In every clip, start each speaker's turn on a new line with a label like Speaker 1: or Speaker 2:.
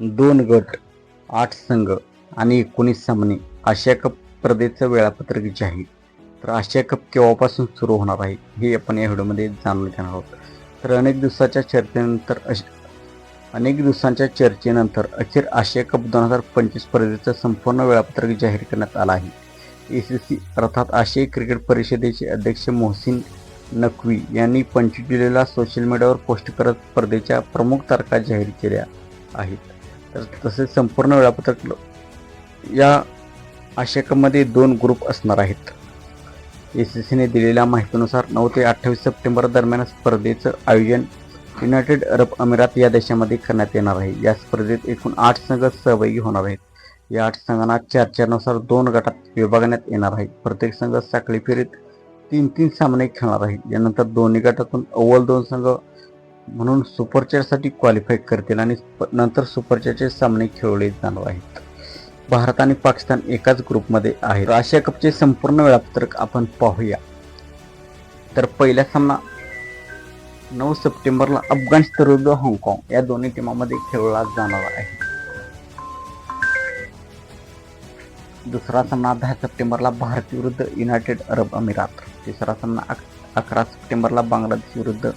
Speaker 1: दोन गट आठ संघ आणि एकोणीस सामने आशिया कप स्पर्धेचं वेळापत्रक जाहीर तर आशिया कप केव्हापासून सुरू होणार आहे हे आपण या व्हिडिओमध्ये जाणून घेणार आहोत. तर अनेक दिवसाच्या चर्चेनंतर अश- अनेक दिवसांच्या चर्चेनंतर अखेर आशिया कप दोन हजार पंचवीस स्पर्धेचं संपूर्ण वेळापत्रक जाहीर करण्यात आलं आहे. ए सी सी अर्थात आशियाई क्रिकेट परिषदेचे अध्यक्ष मोहसिन नकवी यांनी पंचवीस जुलैला सोशल मीडियावर पोस्ट करत स्पर्धेच्या प्रमुख तारखा जाहीर केल्या आहेत. तर तसेच संपूर्ण वेळापत्रक या आशिया दोन ग्रुप असणार आहेत. ए सी सीने दिलेल्या माहितीनुसार नऊ ते अठ्ठावीस सप्टेंबर दरम्यान स्पर्धेचं आयोजन युनायटेड अरब अमिरात या देशामध्ये करण्यात येणार आहे. या स्पर्धेत एकूण आठ संघ सहभागी होणार आहेत. या आठ संघांना चार चारनुसार दोन गटात विभागण्यात येणार आहे. प्रत्येक संघ साखळी फेरीत तीन तीन सामने खेळणार आहे. यानंतर दोन्ही गटातून अव्वल दोन संघ म्हणून सुपरचेअरसाठी क्वालिफाय करतील आणि नंतर सुपरचेअरचे सामने खेळवले जाणार आहेत. भारत आणि पाकिस्तान एकाच ग्रुपमध्ये आहेत. आशिया कपचे संपूर्ण वेळापत्रक आपण पाहूया. तर पहिला सामना नऊ सप्टेंबरला अफगाणिस्तान विरुद्ध हाँगकाँग या दोन्ही टीमामध्ये खेळला जाणार आहे. दुसरा सामना दहा सप्टेंबरला भारत विरुद्ध युनायटेड अरब अमिरात तिसरा सामना अक- अकरा सप्टेंबरला बांगलादेश विरुद्ध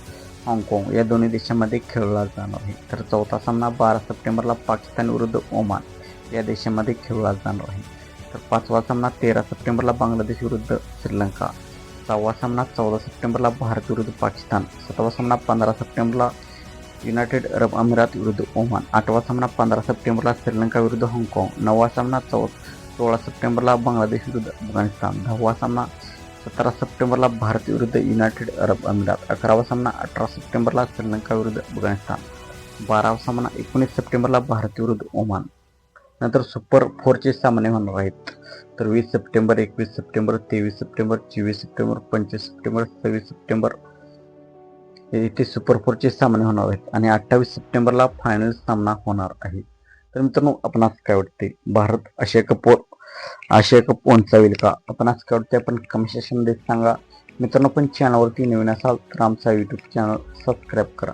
Speaker 1: हाँगकाँग या दोन्ही देशांमध्ये खेळला जाणार आहे. तर चौथा सामना बारा सप्टेंबरला पाकिस्तान विरुद्ध ओमान या देशामध्ये खेळला जाणार आहे. तर पाचवा सामना तेरा सप्टेंबरला बांगलादेश विरुद्ध श्रीलंका. सहावा सामना चौदा सप्टेंबरला भारत विरुद्ध पाकिस्तान. सातवा सामना पंधरा सप्टेंबरला युनायटेड अरब अमिरात विरुद्ध ओमान. आठवा सामना पंधरा सप्टेंबरला श्रीलंका विरुद्ध हाँगकाँग. नववा सामना चौ सोळा सप्टेंबरला बांगलादेश विरुद्ध अफगाणिस्तान. दहावा सामना सतरा सप्टेंबरला भारत विरुद्ध युनायटेड अरब अमिरात. अकरावा सामना अठरा सप्टेंबरला श्रीलंका विरुद्ध अफगाणिस्तान. बारावा सामना एकोणीस सप्टेंबरला भारत विरुद्ध ओमान. नंतर सुपर फोरचे सामने होणार आहेत. तर वीस सप्टेंबर एकवीस सप्टेंबर तेवीस सप्टेंबर चोवीस सप्टेंबर पंचवीस सप्टेंबर सव्वीस सप्टेंबर हे सुपर फोरचे सामने होणार आहेत आणि अठ्ठावीस सप्टेंबरला फायनल सामना होणार आहे. तर मित्रांनो आपणास काय वाटते? Bharat Asia cup Asia cup पोहोचवेल का? आपण आज काय आपण कमेंट सेक्शनमध्ये सांगा. मित्रांनो पण चॅनलवरती नवीन असाल तर आमचा यूट्यूब चॅनल सबस्क्राईब करा.